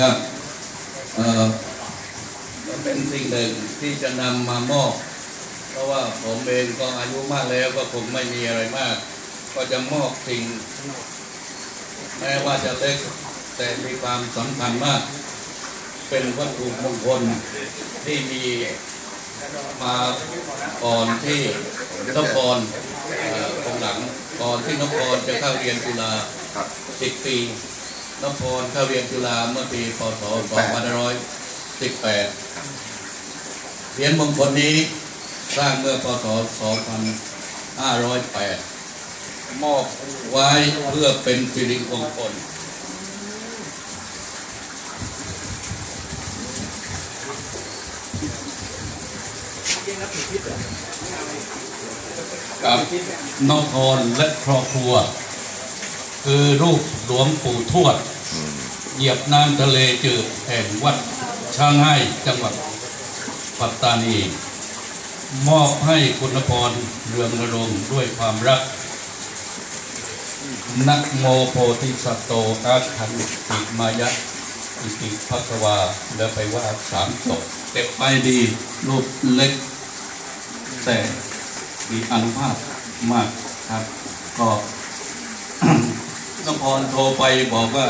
ครับเอ่อก็เป็นสิ่งหนึ่งที่จะนำมามอบ เพราะว่าผมเองก็อายุมากแล้วก็คงไม่มีอะไรมาก ก็จะมอบสิ่ง แม้ว่าจะเล็กแต่มีความสำคัญมาก เป็นวัตถุมงคลที่มีมาก่อนที่นกรเอ่อของหลังก่อนที่นกรจะเข้าเรียนจุฬาสิบปี นพรเข้าเรียนจุฬาเมื่อปีพศ2518เหรียญมงคลนี้สร้างเมื่อพศ2508 มอบไว้เพื่อเป็นสิริมงคลกับนพรและครอบครัว คือรูปหลวงปู่ทวด เหยียบน้ำทะเลจืดแห่งวัดช่างให้จังหวัดปัตตานี มอบให้คุณพรเรืองนรงค์ด้วยความรัก นักโมโพธิสัตโตอาคันติมายะอิติพักวาแล้วไปว่าสามศพเก็บไปดีรูปเล็ก แต่มีอนุภาพมากครับ ก็ พรโทรไปบอกว่า